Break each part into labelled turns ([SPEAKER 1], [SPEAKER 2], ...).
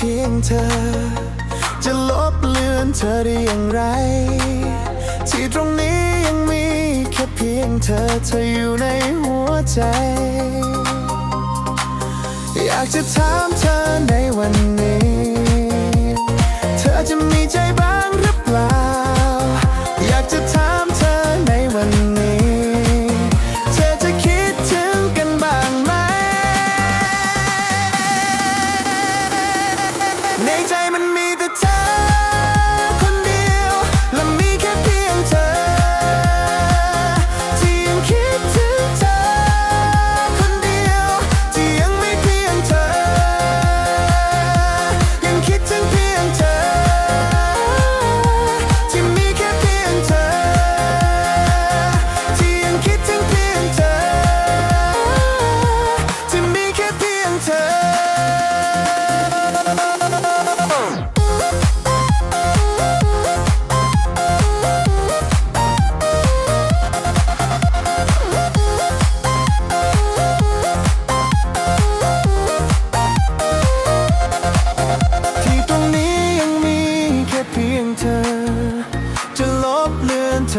[SPEAKER 1] เพียงเธอ จะลบเลือนเธอได้อย่างไร ที่ตรงนี้ยังมีแค่เพียงเธอเธออยู่ในหัวใจ อยากจะถามเธอ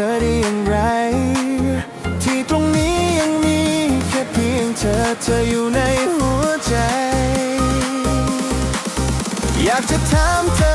[SPEAKER 1] อนเธอได้อย่างไร ที่ตรงนี้ยังมีแค่เพียงเธอเธออยู่ในหัวใจ อยากจะถามเธอ